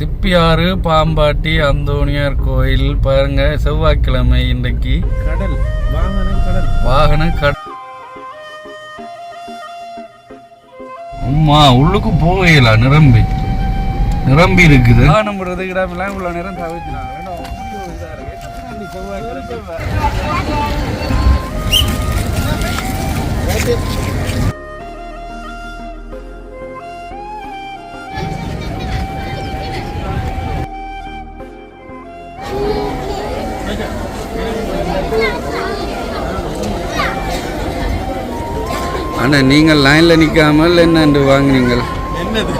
சிப்பியாறு பாம்பாட்டி அந்தோணியார் கோயில். பாருங்க செவ்வாய்க்கிழமை இன்றைக்கு. கடல் வாகனம் கடல். வாகன கட அம்மா உள்ளுக்கு போகல நிரம்பி. நிரம்பி இருக்குது. வாகனம் விடுறது கிடாமெல்லாம் இவ்வளோ நேரம் தவிர்த்துனாங்க அண்ணா நீங்கள் லைன்ல நிக்காமல் என்னன்று வாங்குனீங்கள்? என்னது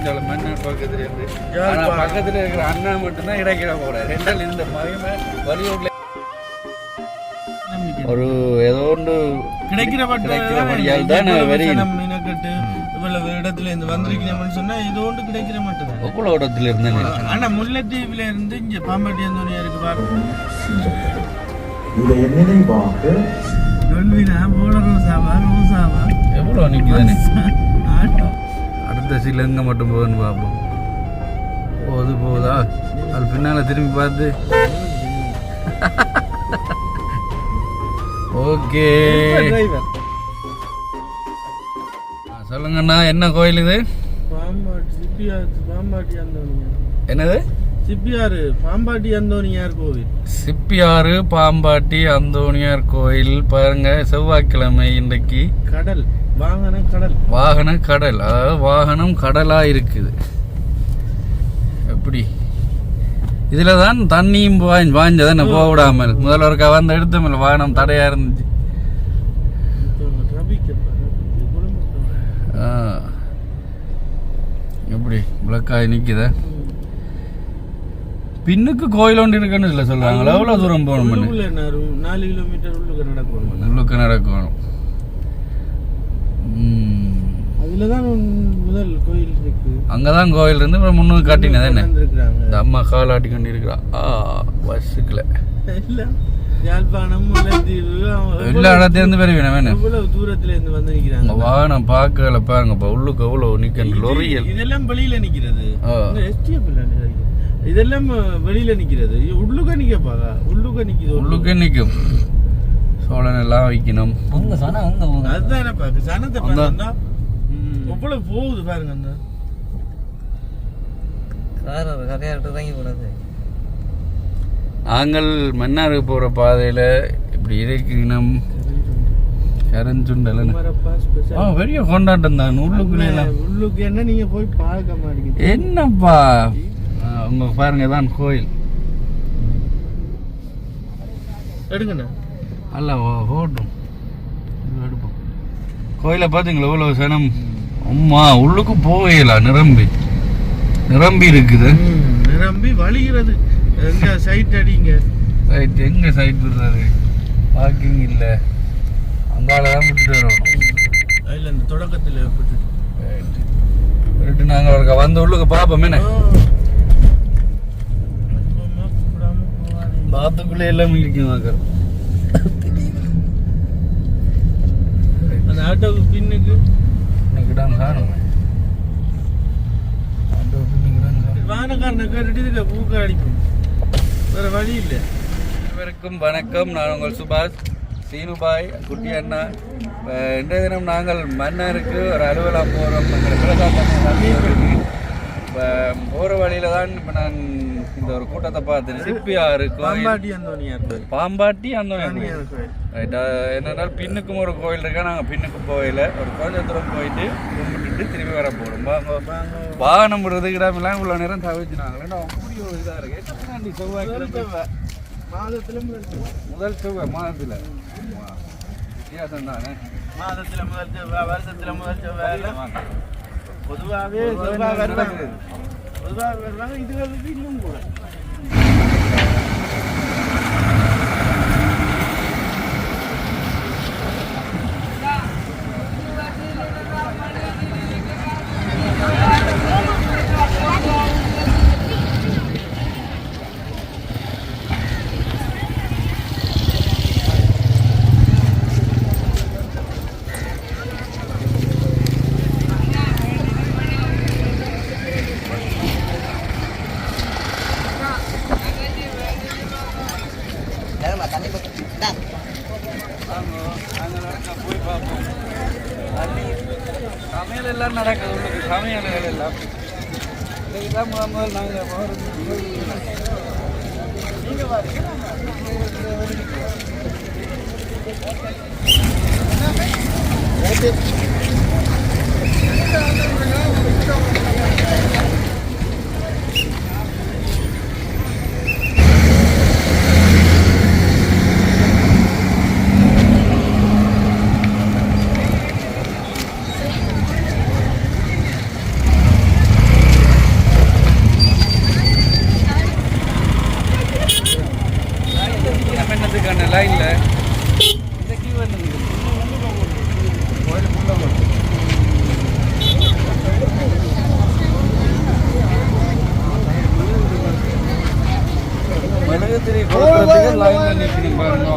இந்த மன்னர் பக்கத்துல இருந்து. ஆனா யாழ்ப்பாணம். பக்கத்துல இருக்கிற அண்ணா மட்டும்தான் இடைக்கிட போற ரெண்டால் இந்த மகிமை வலியூர்ல ஒரு ஏதோ ஒன்று கிடைக்கிற வழியால் தான் வெறி மீனக்கட்டு இவ்வளவு இடத்துல இருந்து வந்திருக்கிறோம்னு சொன்னா இது ஒன்று கிடைக்கிற மட்டும் ஒக்குல இடத்துல இருந்தேன் ஆனா முல்லைத்தீவுல இருந்து இங்க பாம்பாட்டி அந்தோனியா இருக்கு பாருங்க இதை நினைவாக டொல்வினா போல ரோசாவா ரோசாவா? எவ்வளோ நிற்குதானே ஆட்டோ. அடுத்த எங்க மட்டும் போகுதுன்னு பார்ப்போம் போகுது போகுதா? அது பின்னால திரும்பி பார்த்து. ஓகே. சொல்லுங்கண்ணா என்ன கோயில் இது? என்னது? சிப்பியாரு பாம்பாட்டி அந்தோனியார் கோவில். சிப்பியாறு பாம்பாட்டி அந்தோணியார் கோயில். பாருங்க செவ்வாய்க்கிழமை இன்றைக்கு. கடல். வாகனம் கடல். வாகன கடல். அதாவது வாகனம் கடலா இருக்குது எப்படி? இதுல தான் தண்ணியும் வாய் வாய்ஞ்சதானே போக விடாமல் முதல்ல ஒரு கவர்ந்து எடுத்தமில்ல வாகனம் தடையா இருந்துச்சு. ஆ. எப்படி? விளக்காய் நிக்குத? பின்னுக்கு கோயில் ஒன்று இருக்குன்னு இல்லை சொல்றாங்களா எவ்வளோ தூரம் போகணும் நாலு கிலோமீட்டர் உள்ளுக்கு நடக்கணும். உள்ளுக்கு நடக்கணும். ம். அதுலதான் முதல் கோயில் இருக்கு. அங்கதான் கோயில் இருந்து அப்புறம் என்ன வந்திருக்கிறாங்க. இந்த அம்மா காலாட்டி கொண்டு இருக்கிறா ஆ பஸ்ஸுக்குள்ள எல்லாம் யாழ்ப்பாணம் எல்லா இடத்துல இருந்து பெரிய வேணும் எவ்வளவு தூரத்துல இருந்து வந்து நிக்கிறாங்க? உங்க வாகனம் பார்க்கல பாருங்கப்பா உள்ளுக்கு எவ்வளவு நிக்கின்ற லொரியல் இதெல்லாம் வெளியில இல்ல நினைக்கிறேன். இதெல்லாம் வெளியில நிக்கிறது. இது உள்ளுக்க நிக்கப்பாங்க உள்ளுக்க நிக்குது உள்ளுக்கே நிக்கும். சோழன் எல்லாம் வைக்கணும் அதுதானே பாக்கு சனத்தை பாருங்க எவ்வளவு போகுது பாருங்க அந்த நாங்கள் மன்னார் போற பாதையில இப்படி இருக்கிறோம் கரஞ்சுண்டல் ஆ பெரிய கொண்டாட்டம் தான் உள்ளுக்குள்ள உள்ளுக்கு என்ன நீங்க போய் பார்க்க என்னப்பா? உங்க பாருங்க தான் கோயில். எடுங்கண்ணா. அல்ல ஓ- ஓட்டும் எடுப்போம். கோயிலை பார்த்தீங்களா எவ்வளோ சனம்? அம்மா உள்ளுக்கு போகல நிரம்பி. நிரம்பி இருக்குது. நிரம்பி வழிகிறது. எங்க சைட் அடிங்க. சைட் எங்க சைட் விடுறது? பார்க்கிங் இல்லை. அங்கால தான் விட்டுட்டு வரணும். அதுல இந்த தொடக்கத்துல விட்டுட்டு. விட்டு நாங்கள் ஒரு வந்து உள்ளுக்கு பார்ப்போம். பாத்துக்குள்ளே எல்லாம் இருக்கும் அந்த ஆட்டோவுக்கு பின்னுக்கு தான் காணும் ஆட்டோ பின்னுக்கு தான் காணும் வானக்காரனை கேட்டுட்டு இதுல பூக்க அடிக்கும் வேற வழி இல்ல. அனைவருக்கும் வணக்கம். நான் உங்கள் சுபாஷ். சீனுபாய் குட்டி அண்ணா. இன்றைய தினம் நாங்கள் மன்னருக்கு ஒரு அலுவலம் போகிறோம் இப்போ போகிற வழியில தான் இப்போ நான் இந்த ஒரு கூட்டத்தை பார்த்தேன் சிப்பியாறு கோயில். பாம்பாட்டி அந்தோனியார் கோயில். பாம்பாட்டி அந்த அந்தோனியார் கோயில். ரைட்டா என்னென்னால் பின்னுக்கும் ஒரு கோயில் இருக்கா? நாங்கள் பின்னுக்கு போகல. ஒரு கொஞ்ச தூரம் போயிட்டு கும்பிட்டுட்டு திரும்பி வர போகிறோம். வாகனம் விடுறது கிடாமெல்லாம் இவ்வளோ நேரம் தவிர்த்துனாங்களே அப்படி ஒரு இதாக இருக்கு. செவ்வாய்க்கிழமை? மாதத்துல முதல் செவ்வாய். மாதத்தில். வித்தியாசம் தானே. மாதத்துல முதல் செவ்வாய் வருஷத்துல முதல் செவ்வாய். வாங்க. பொதுவாகவே பொதுவா செவ்வாய் வருவாங்க நடக்குது. பொதுவாக இதுகளுக்கு இன்னும் கூட போய் பார்ப்போம் சமையல் எல்லாம் நடக்குது உங்களுக்கு சமையல்கள் எல்லாம் இதுதான் முதல் முதல் நாங்கள் லைனில் இந்த கியூ வந்து கோயிலுக்குள்ள போட்டு மெழுகுத்திரி கொடுக்கறதுக்கு லைன்ல நிற்கணும் பாருங்க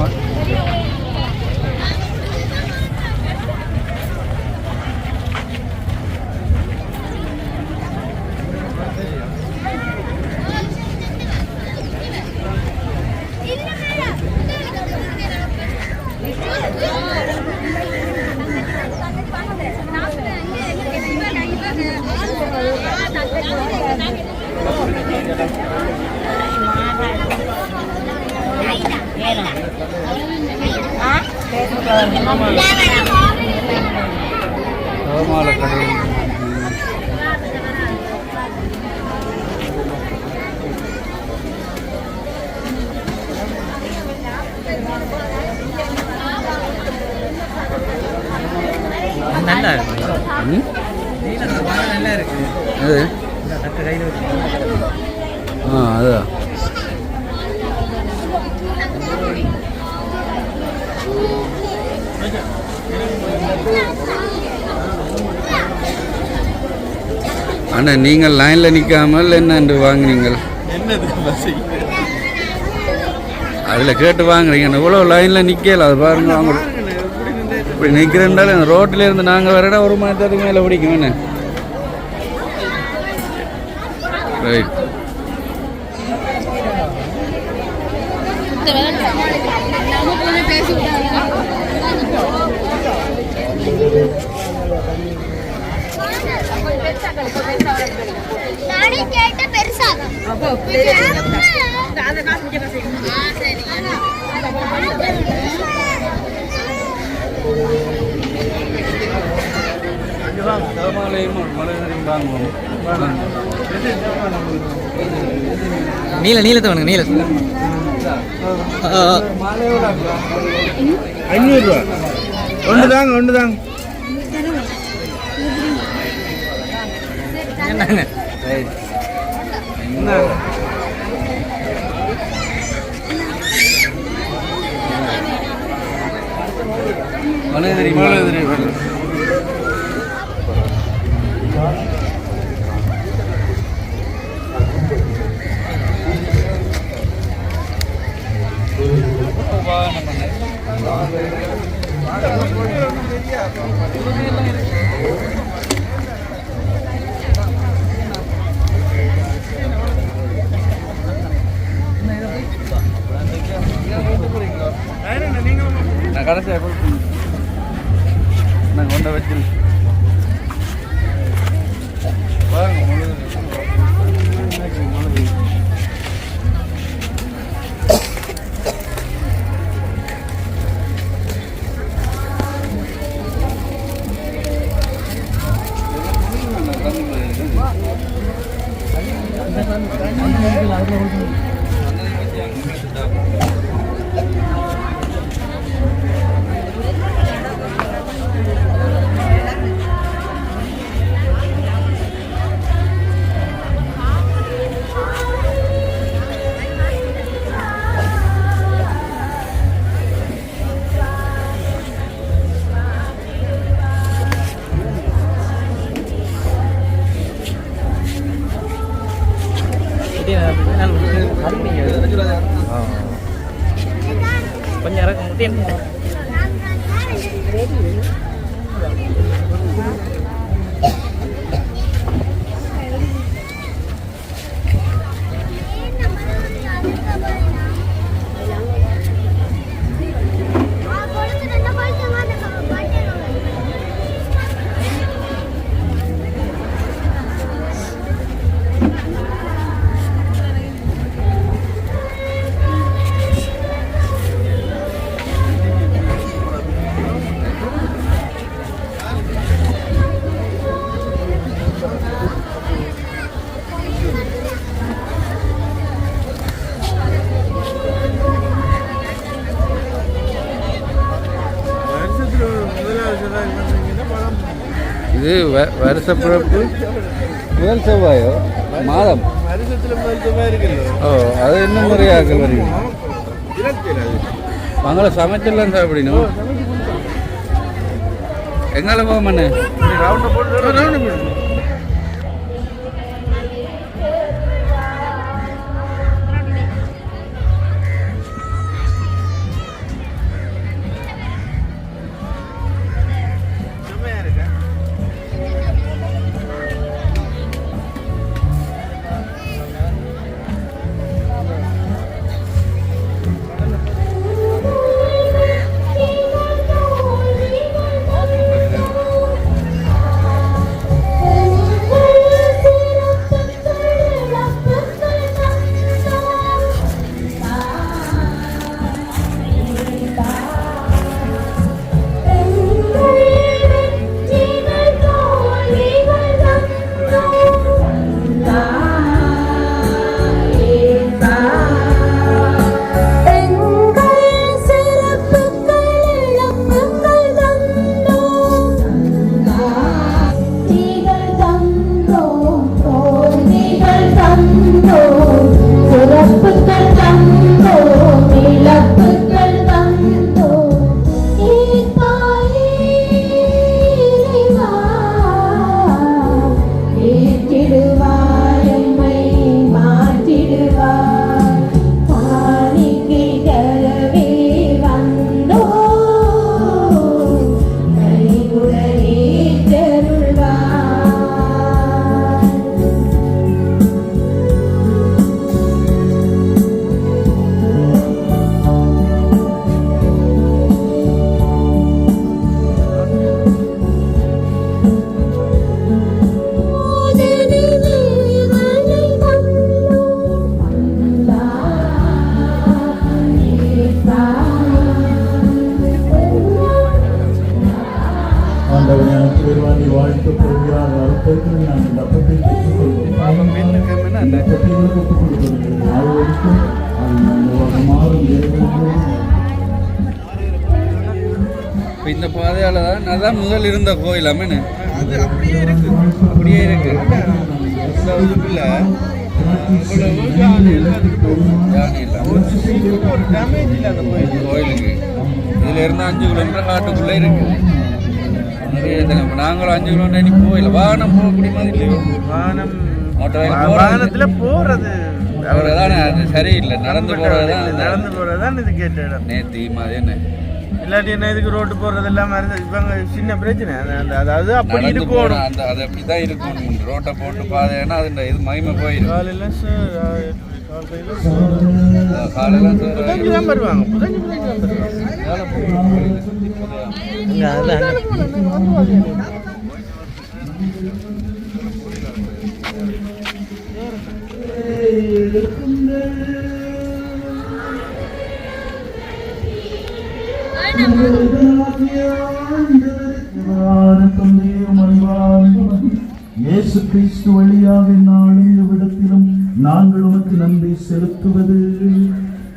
கோமால கடவுள் நல்லா இருக்கு. ஆ அதான் அண்ணா நீங்கள் லைனில் நிற்காமல் என்னென்று வாங்குனீங்கள்? அதில் கேட்டு வாங்குறீங்க. இவ்வளோ லைனில் நிற்கல அது பாருங்க அவங்க இப்படி நிற்கிறேன்டாலும் ரோட்டில் இருந்து நாங்கள் வரடா ஒரு மணி நேரத்துக்கு மேலே பிடிக்கும் என்ன? ரைட் நானே கேட்ட நீல நீலத்தை வேணுங்க நீல அஞ்சூறுரூவா ஒன்று தாங்க ஒன்று தாங்க. என்னங்க? மலையதிரி மலையதிரி நான் கடைசியாக நான் கொண்ட வச்சு இது வ- வருஷ பிறப்பு முதல் செவ்வாயோ மாதம்? ஓ அது என்ன முறையாக்கள் வரீங்க அவங்கள சமைச்செல்லாம் சாப்பிடணும். எங்கால போகமண்ணே ரவுண்ட ஆண்டவரே திருவாணி வாழ்த்து பெறுகிறார் அர்த்தத்தில் நாங்கள் அப்பத்தை பெற்றுக்கொள்வோம். இந்த ஒப்புக் அது மாறும். பாதையால தான் அதான் முதல் இருந்த கோயில். அம்மனு. அது அப்படியே இருக்கு. அப்படியே இருக்கு. இந்த இதுக்குள்ள கோயிலுக்கு. இதுல இருந்து அஞ்சு கிலோமீட்டர் காட்டுக்குள்ளே இருக்கு. நாங்களும் அஞ்சு கிலோமீட்டர் இனி போயில வாகனம் போகக்கூடிய மாதிரி இல்லையோ? வானம் மோட்டார் வாகனம் வா- போறது. வாகனத்துல போறது. அவர் தானே அது சரியில்லை. நடந்து தான் நடந்து போறதுதான் இது கேட்ட இடம். நேத்தி மாதிரி என்ன? இல்லாட்டி என்ன இதுக்கு ரோட்டு போறது இருந்து இவங்க சின்ன பிரச்சனை. அதாவது அப்படி இருக்கணும். அந்த அது அப்படிதான் இருக்கும் ரோட்டை போட்டு பாதைன்னா அது இது மகிமை போயிடும். காலையில சார் காலையில சார் காலையில் புதஞ்சு தான் வருவாங்க புதஞ்சு புதஞ்சு தான் வருவாங்க இங்க அதான் இயேசு கிறிஸ்து வழியாக நாளும் இவ்விடத்திலும் நாங்கள் உனக்கு நன்றி செலுத்துவது.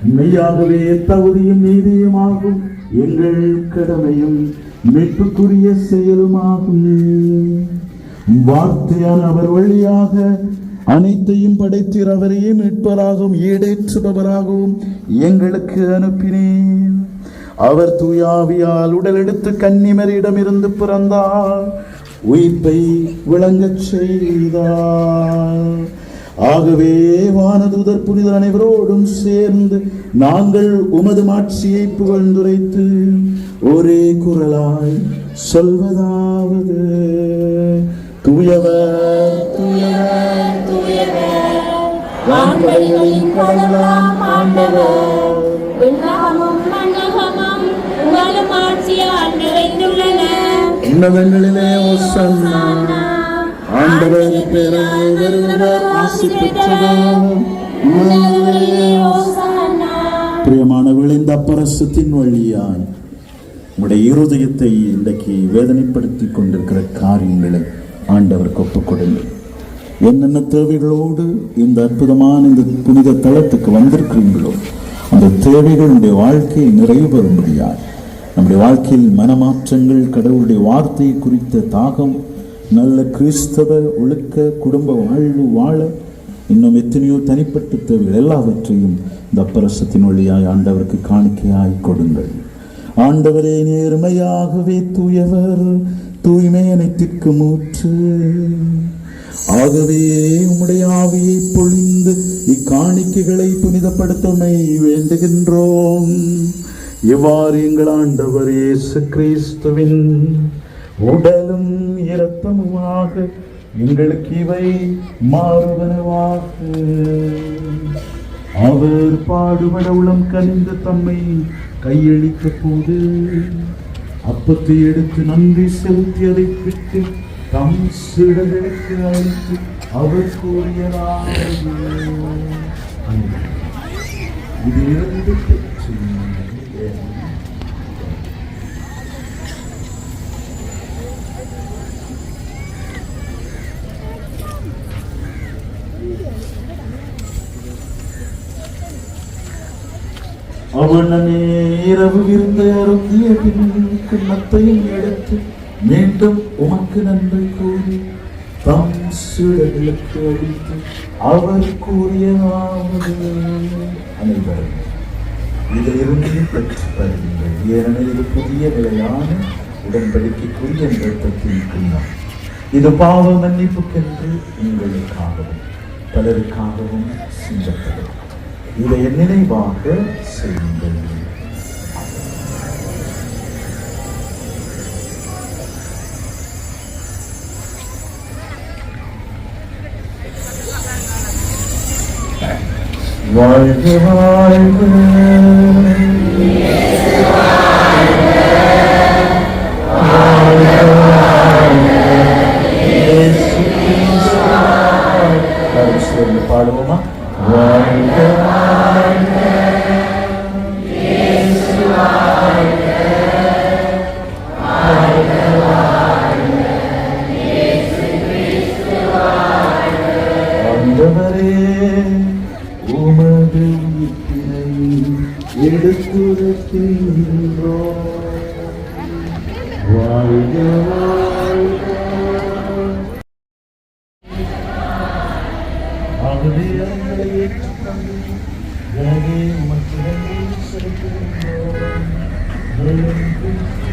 மெய்யாகவே தகுதியும் நீதியுமாகும். எங்கள் கடமையும் மீட்புக்குரிய செயலுமாகும். வார்த்தையான அவர் வழியாக அனைத்தையும் படைத்தீர். அவரையே மீட்பராகவும் ஈடேற்றுபவராகவும் எங்களுக்கு அனுப்பினேன் அவர் தூயாவியால் உடலெடுத்து கன்னிமரிடமிருந்து பிறந்தார். உயிர்ப்பை விளங்கச் செய்தார். ஆகவே வானதூதர் புனிதர் அனைவரோடும் சேர்ந்து நாங்கள் உமது மாட்சியை புகழ்ந்துரைத்து ஒரே குரலாய் சொல்வதாவது. தூயவர் தூயவர் தூயவர். வான்படைகளின் கடலாம் ஆண்டவர். விண்ணகமும் மண்ணகமும் உங்களும் ஆட்சியால் நிறைந்துள்ளன. உன்னதங்களிலே ஒசன்னா. ஆண்டவர் பெயரால் வருகிறவர் ஆசி பெற்றவர். பிரியமானவர்கள் இந்த அப்பரசத்தின் வழியாய் உங்களுடைய இருதயத்தை இன்றைக்கு வேதனைப்படுத்தி கொண்டிருக்கிற காரியங்களை ஆண்டவருக்கு ஒப்புக் கொடுங்கள் என்னென்ன தேவைகளோடு இந்த அற்புதமான இந்த புனித தளத்துக்கு வந்திருக்கிறீங்களோ அந்த தேவைகள் நம்முடைய வாழ்க்கையில் நிறைவு பெறும்படியாய் நம்முடைய வாழ்க்கையில் மனமாற்றங்கள் கடவுளுடைய வார்த்தை குறித்த தாகம் நல்ல கிறிஸ்தவ ஒழுக்க குடும்ப வாழ்வு வாழ இன்னும் எத்தனையோ தனிப்பட்ட தேவைகள் எல்லாவற்றையும் இந்த அப்பரசத்தின் வழியாய் ஆண்டவருக்கு காணிக்கையாய் கொடுங்கள். ஆண்டவரே நேர்மையாகவே தூயவர் தூய்மை அனைத்திற்கு மூற்று. ஆகவே உம்முடைய ஆவியை பொழிந்து இக்காணிக்கைகளை புனிதப்படுத்தமை வேண்டுகின்றோம். இவ்வாறு எங்கள் ஆண்டவர் இயேசு கிறிஸ்துவின் உடலும் இரத்தமுமாக எங்களுக்கு இவை மாறுவனவாக அவர் பாடுபட உளம் கனிந்து தம்மை கையளித்த போது அப்பத்தை எடுத்து நன்றி செலுத்தி அதை பிட்டு தம் சிடர்களுக்கு அழைத்து அவர் கூறியதாக இது இருந்து பெற்று அவனே இரவு விருந்த அருந்திய பின் கிண்ணத்தையும் எடுத்து மீண்டும் உமக்கு நன்றி கூறி தம் சீடர்களுக்கு அளித்து அவர் கூறியதாவது அனைவரும் இதிலிருந்து பெற்று பருங்கள் ஏனெனில் இது புதிய நிலையான உடன்படிக்கைக்குரிய நிறுத்தத்தின் கிண்ணம் இது பாவ மன்னிப்புக்கென்று உங்களுக்காகவும் பலருக்காகவும் சிந்தப்படும். இதை நினைவாக செய்யுங்கள். வாழ்க வாழ்க. ஆகவே எங்களை ஏற்றுக்கொண்டு எனவே உமக்கு நன்றி செலுத்துகின்றோம் மேலும் கிறிஸ்து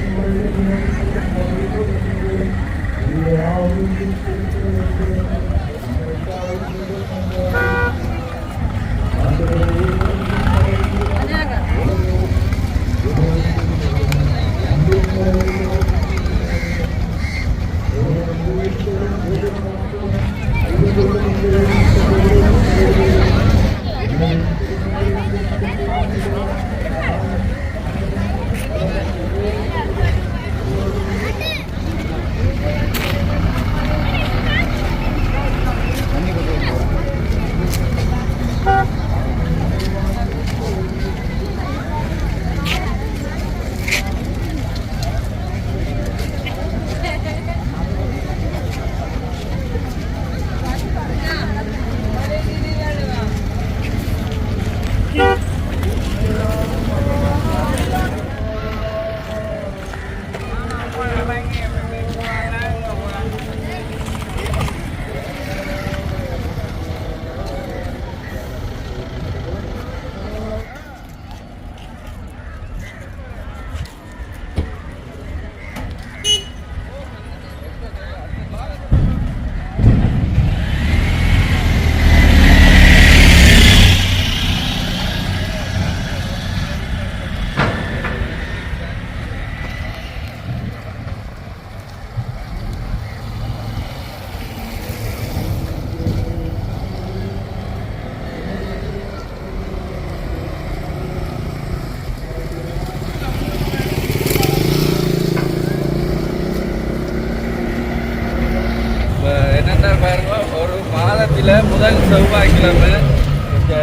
இந்த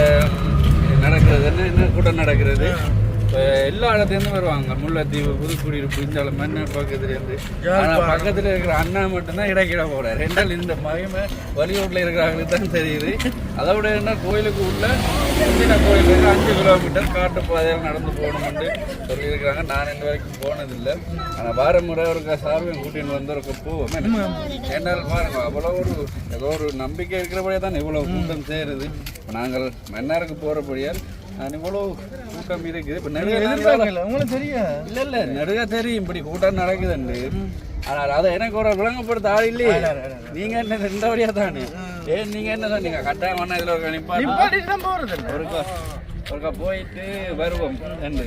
நடக்கிறது என்ன என்ன கூட்டம் நடக்கிறது? இப்போ எல்லா இடத்துலேருந்து வருவாங்க. முல்லைத்தீவு புதுக்குடியிருப்பு இந்த மன்னர் பக்கத்துலேருந்து. ஆனால் பக்கத்தில் இருக்கிற அண்ணா மட்டும்தான் இடைக்கிட போகிறார் ரெண்டால் இந்த மகிமை வெளியூரில் இருக்கிறவங்களுக்கு தான் தெரியுது. அதை விட என்ன கோயிலுக்கு உள்ள சின்ன கோயில் இருக்கு அஞ்சு கிலோமீட்டர் காட்டு பாதையில் நடந்து போகணும்னு சொல்லியிருக்கிறாங்க. நான் இந்த வரைக்கும் போனதில்லை. ஆனால் வார முறை ஒரு சார்பையும் கூட்டின்னு வந்து ஒரு போவோம் ஏன்னால் பாருங்க அவ்வளோ ஒரு ஏதோ ஒரு நம்பிக்கை இருக்கிறபடியே தான் இவ்வளோ கூட்டம் சேருது. நாங்கள் மன்னாருக்கு போகிறபடியால் நான் இவ்வளோ கூட்டம் இருக்குது. இப்போ நெடுக எதிர்பார்க்கல உங்களுக்கு தெரியா இல்ல இல்ல நடுக தெரியும். இப்படி கூட்டம் நடக்குதுண்டு ஆனால் அதை எனக்கு ஒரு விளங்கப்படுத்த ஆள் இல்லையே. நீங்க என்ன ரெண்டபடியா தானே ஏன் நீங்க என்ன சொன்னீங்க? கட்டாயம் வேணா இதுல ஒரு நிப்பாட்டிட்டு தான் போறது ஒருக்கா ஒருக்கா போயிட்டு வருவோம். ரெண்டு.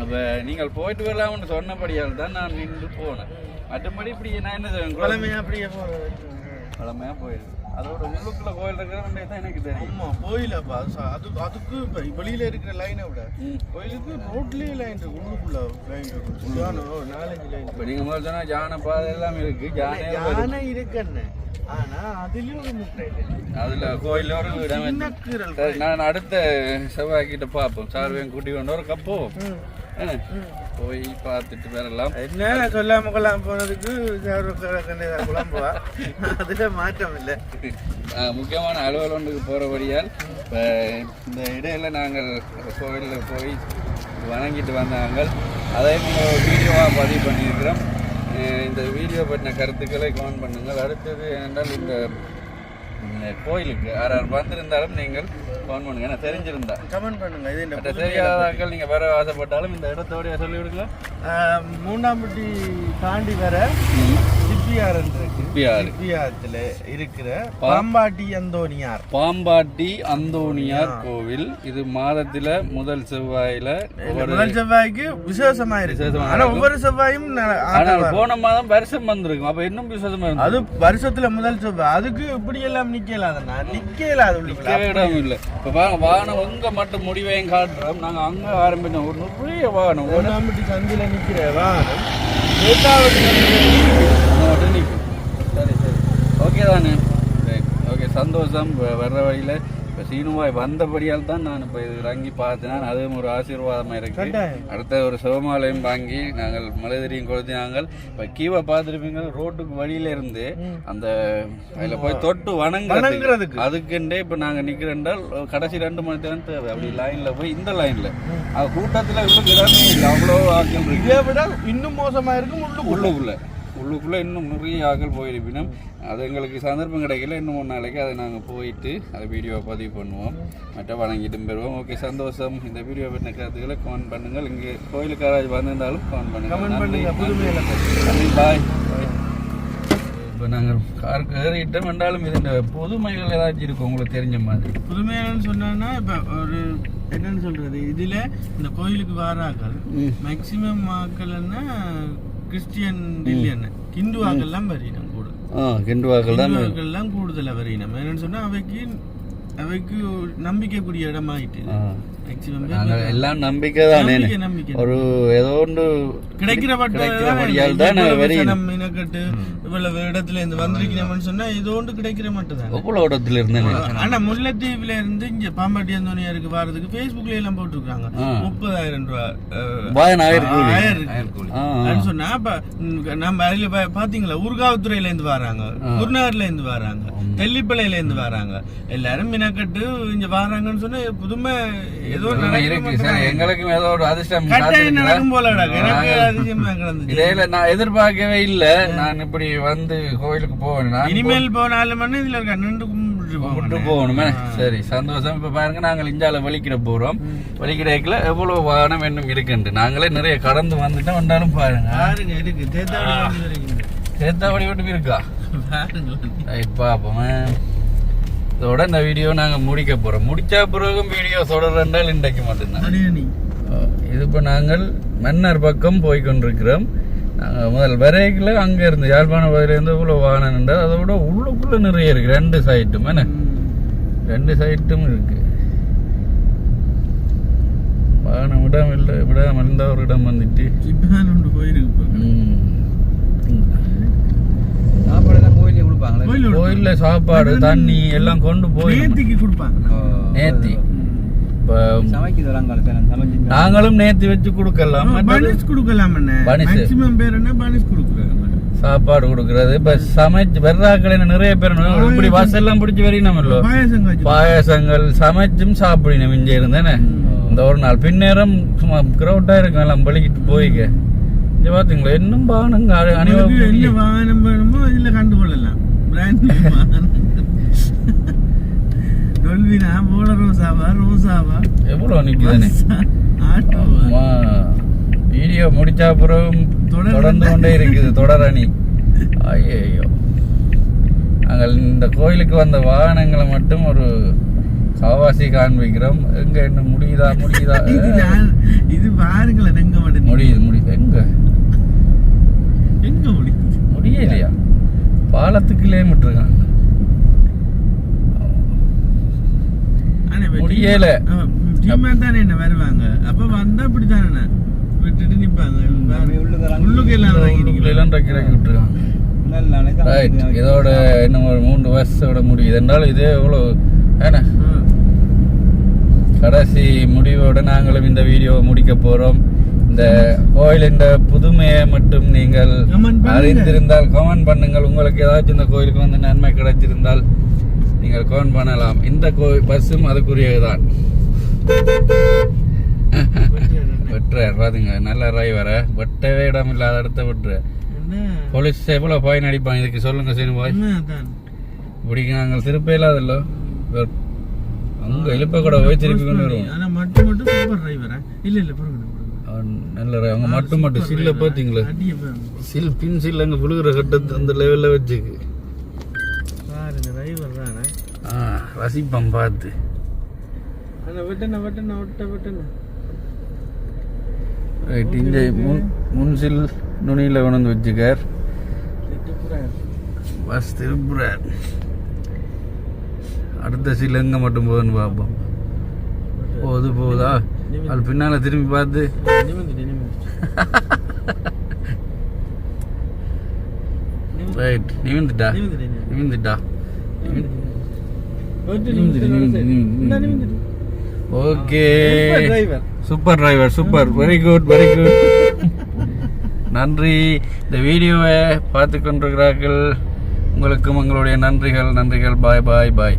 அப்ப நீங்கள் போயிட்டு வரலாம்னு சொன்னபடியால் தான் நான் நின்று போனேன். மற்றபடி இப்படி நான் என்ன செய்வேன்? கிழமையா அப்படியே போறது. கிழமையா போயிருக்கு அதோட உள்ளுக்குள்ள கோயில் இருக்கிற தான் எனக்கு தெரியும். ஆமா கோயிலப்பா. அது ச- அது அதுக்கு இப்ப வெளியில இருக்கிற லைனை விட. கோயிலுக்கு ரோட்லயே லைன் இருக்கு. உள்ளுக்குள்ள லைன் இருக்கு. ஒரு நாலஞ்சு லைன் இப்போ நீங்க முதல்ல சொன்னா ஜான பாதை எல்லாம் இருக்கு. ஜானே யானை இருக்குன்னு. ஆனா அதுலயும் ஒரு முட்டை இல்லை அதுல கோயில்ல ஒரு இடம் நான் அடுத்த செவ்வாய்க்கிட்ட பார்ப்போம். சார்வையும் கூட்டி கொண்டு ஒரு கப்போ? போய் பார்த்துட்டு வரலாம். என்ன சொல்லாம கொள்ளாம போனதுக்கு குழம்புவா? அதுல மாற்றம் இல்லை. முக்கியமான அலுவல் ஒன்றுக்கு போகிறபடியால் இப்போ இந்த இடையில நாங்கள் கோவிலில் போய் வணங்கிட்டு வந்தாங்க. அதை நீங்கள் வீடியோவாக பதிவு பண்ணியிருக்கிறோம். இந்த வீடியோ பற்றின கருத்துக்களை கமெண்ட் பண்ணுங்கள். அடுத்தது இந்த இந்த கோயிலுக்கு யார் யார் வந்திருந்தாலும் நீங்கள் கமெண்ட் பண்ணுங்க. ஏன்னா தெரிஞ்சிருந்தா. கமெண்ட் பண்ணுங்க. இது இந்த தெரியாதாக்கள் நீங்கள் வர ஆசைப்பட்டாலும் இந்த இடத்தோடய சொல்லிவிடுங்க ஆஹ், மூணாம்பட்டி தாண்டி வர சிப்பியார் சிப்பியாறு. சிப்பியாரத்துல இருக்கிற பாம்பாட்டி அந்தோனியார் பாம்பாட்டி அந்தோணியார் கோவில். இது மாதத்துல முதல் செவ்வாயில முதல் செவ்வாய்க்கு விசேஷமா இருக்கு. ஆனா ஒவ்வொரு செவ்வாயும் ஆனால் போன மாதம் வருஷம் வந்திருக்கும். அப்ப இன்னும் விசேஷமா இருக்கும் அது வருஷத்துல முதல் செவ்வாய். அதுக்கு இப்படி எல்லாம் நிக்கலாதுண்ணா? நிக்கலாது இடம் இல்லை. இப்ப வாகனம் எங்க மட்டும் முடிவையும் காட்டுறோம். நாங்க அங்க ஆரம்பிச்சோம். ஒரு நிறைய வாகனம் ஒரு சந்தில நிக்கிற வாகனம் ஏதாவது அந்த மட்டும் நிக்கும். சரி சரி ஓகே தானே ஓகே சந்தோஷம் வ- வர்ற வழியில இப்போ சீனுவாய் வந்தபடியால் தான் நான் இப்போ இது இறங்கி பார்த்தேன். அதுவும் ஒரு ஆசீர்வாதமாக இருக்கு. கட்டாயம். அடுத்த ஒரு சிவமாலையும் வாங்கி நாங்கள் மலைதறியும் கொளுத்தினாங்கள் இப்போ கீழே பார்த்துருப்பீங்க ரோட்டுக்கு வழியில இருந்து அந்த அதில் போய் தொட்டு வணங்குறதுக்கு. அதுக்குண்டே இப்போ நாங்கள் நிற்கிறேன்றால் கடைசி ரெண்டு மணி நேரம் தேவை. அப்படி லைனில் போய் இந்த லைனில் அது கூட்டத்தில் இடமே இல்லை. அவ்வளோ இருக்கு. இதை விட இன்னும் மோசமா இருக்கும் உள்ளுக்குள்ள. உள்ளுக்குள்ள. உள்ளுக்குள்ள இன்னும் நிறைய ஆக்கள் போயிருப்பினும் அது எங்களுக்கு சந்தர்ப்பம் கிடைக்கல. இன்னும் ஒரு நாளைக்கு அதை நாங்கள் போயிட்டு அதை வீடியோவை பதிவு பண்ணுவோம். மற்ற வணங்கிட்டு பெறுவோம். ஓகே சந்தோஷம். இந்த வீடியோ பற்றின கருத்துக்களை கமெண்ட் பண்ணுங்கள். இங்கே கோயிலுக்கு யாராவது வந்திருந்தாலும் கமெண்ட் பண்ணுங்கள். நன்றி. பாய் இப்போ நாங்கள் காருக்கு ஏறிட்டோம். என்றாலும் இது புதுமைகள் ஏதாச்சும் இருக்கும். உங்களுக்கு தெரிஞ்ச மாதிரி. புதுமையானு சொன்னா இப்ப ஒரு என்னன்னு சொல்றது? இதுல இந்த கோயிலுக்கு வாராக்கள். மேக்சிமம் ஆக்கள்னா கிறிஸ்டியன் இல்லைன்னு. ஹிந்து ஆக்கள்லாம் வரையினம் கிண்டுவாக்கள் தான். ஹிந்து ஆக்கள்லாம் கூடுதலா வரையினம் என்னன்னு சொன்னா அவைக்கு அவைக்கு நம்பிக்கைக்குரிய இடமாயிட்டு. எல்லாம் நம்பிக்கை தானே ஒரு ஏதோ ஒன்று கிடைக்கிற கிடைக்கிறபடியால் தான் நம்ம இனக்கட்டு இவ்வளவு இடத்துல இருந்து வந்திருக்கிறோம்னு சொன்னா இது ஒன்று கிடைக்கிற மட்டும் தான் எவ்வளோ இடத்துல இருந்தேன் ஆனா முல்லைத்தீவுல இருந்து இங்க பாம்பாட்டி அந்தோனியாருக்கு வர்றதுக்கு Facebookல எல்லாம் போட்டிருக்காங்க. முப்பதாயிரம் ரூபாய் சொன்னா நம்ம அதுல பாத்தீங்களா ஊர்காவத்துறையில இருந்து வராங்க குருநகர்ல இருந்து வராங்க தெல்லிப்பளையில இருந்து வராங்க எல்லாரும் மினக்கட்டு இங்க வராங்கன்னு சொன்னா புதுமை ஏதோ இருக்கு மட்டும் சரி. எங்களுக்கும் ஏதோ ஒரு அதிர்ஷ்டம் இடையில நான் எதிர்பார்க்கவே இல்ல. நான் இப்படி வந்து கோயிலுக்கு போவேன். நான் இனிமேல் போனாலும் இதுல நின்று கும்பிட்டு போகணும். சரி சந்தோஷம். இப்ப பாருங்க நாங்கள் இஞ்சால வலிக்கிட போறோம். வலிக்கிடக்குல எவ்வளவு வாகனம் இன்னும் இருக்குண்டு நாங்களே நிறைய கடந்து வந்துட்டோம். வந்தாலும் பாருங்க. பாருங்க இருக்கு. வரைக்கும் சேத்தாவடி வீட்டுக்கு இருக்கா? பாருங்க இதோட இந்த வீடியோ நாங்க முடிக்க போறோம். முடிச்ச பிறகும் வீடியோ தொடர்ந்தால் இன்றைக்கு மட்டும்தான். இது இப்போ நாங்கள் மன்னர் பக்கம் போய் கொண்டிருக்கிறோம். நாங்கள் முதல் வரைக்கில் அங்கே இருந்து யாழ்ப்பாண பகுதியிலேருந்து இவ்வளோ வாகனம் நின்றது அதை விட உள்ளுக்குள்ளே நிறைய இருக்கு. ரெண்டு சைட்டும் என்ன? ரெண்டு சைட்டும் இருக்கு. வாகனம் விடாம இல்லை விடாம இருந்தா ஒரு இடம் வந்துட்டு. போயிருக்கு கோயில் கோயில்ல சாப்பாடு தண்ணி எல்லாம் கொண்டு போய் நேத்திக்கு கொடுப்பாங்க. நேத்தி. நாங்களும் நேத்து வச்சு கொடுக்கலாம். மேக்ஸிமம் பேர் என்ன? கொடுக்குறாங்க சாப்பாடு கொடுக்கறது. இப்ப சமைச்சு வெர்றாக்கள் என்ன நிறைய பேர் இப்படி வாசல்லாம் பிடிச்சி இல்லோ பாயசம் காய்ச்சி. பாயாசங்கள் சமைச்சும் சாப்பிடணும் இங்க இருந்தேனே. இந்த ஒரு நாள். பின்னேரம் சும்மா கிரௌட்டா இருக்கும் எல்லாம் பலிக்கிட்டு போய்க்க. இங்க பாத்தீங்களா? இன்னும் என்ன அணிவகுப்பு. வாகனம் வேணுமோ இதுல கண்டுகொள்ளலாம். பிராண்ட் வாகனம் டொல்வினா போல ரோசாவா ரோசாவா எவ்வளவு நிக்குதானே ஆட்டோவா வீடியோ முடிச்ச அப்புறம் தொடர் தொடர்ந்து கொண்டே இருக்குது தொடரணி ஐயோ நாங்கள் இந்த கோயிலுக்கு வந்த வாகனங்களை மட்டும் ஒரு காவாசி காண்பிக்கிறோம். எங்க என்ன முடியுதா முடியுதா? இது பாருங்களேன் எங்க முடியுது முடியுது. எங்க? எங்க முடியுது? முடியலையா? பாலத்துக்குள்ளே விட்டுருக்காங்க முடியல. தானே என்ன வருவாங்க? அப்ப வந்தா இப்படித்தானே விட்டுட்டு நிப்பாங்க. உள்ளுக்கு எல்லாம் இறக்கி விட்டுருக்காங்க. ரைட் இதோட இன்னும் ஒரு மூன்று வருஷத்தோட முடியுது என்றாலும் இதே எவ்வளோ ஏன்னா. கடைசி முடிவோட நாங்களும் இந்த வீடியோவை முடிக்க போறோம். இந்த கோயிலின் புதுமையை மட்டும் நீங்கள். அறிந்திருந்தால் கமெண்ட் பண்ணுங்கள். உங்களுக்கு ஏதாச்சும் இந்த கோயிலுக்கு வந்து நன்மை கிடைச்சிருந்தால் நீங்கள் கமெண்ட் பண்ணலாம். இந்த கோயில் பஸ்ஸும் அதுக்குரியதுதான். வெட்டுறார் பாருங்க நல்ல டிரைவரை வெட்டவே இடம் இல்லாத இடத்த விட்டுற போலீஸ் எவ்வளவு பாயின் அடிப்பாங்க? இதுக்கு சொல்லுங்க சரி பாய். இப்படி நாங்கள் திருப்ப இல்லாதல்லோ அங்க இழுப்ப கூட போய் திருப்பி கொண்டு வருவோம். மட்டும் மட்டும் சூப்பர் டிரைவரா இல்ல இல்ல நல்ல. அவங்க மட்டும் மட்டும் சில்ல பாருங்க சில் பின் சில் அங்க புழுகிற கட்டத்து அந்த லெவல்ல வச்சுக்கு. ஆ ரசிப்பம் பார்த்து. ரைட் இங்க முன் முன் சில் நுனியில கொண்டு வச்சுக்கார். பஸ் திருப்புறார். அடுத்த சில் எங்க மட்டும் போகுதுன்னு பார்ப்போம். போகுது போகுதா? அது பின்னால திரும்பி பார்த்து. ரைட் நிமிந்துட்டா நிமிந்துட்டா okay super driver super driver super very good very good நன்றி. இந்த வீடியோவை பார்த்து கொண்டிருக்கிறார்கள். உங்களுக்கும் உங்களுடைய நன்றிகள். நன்றிகள். பாய் பாய் பாய்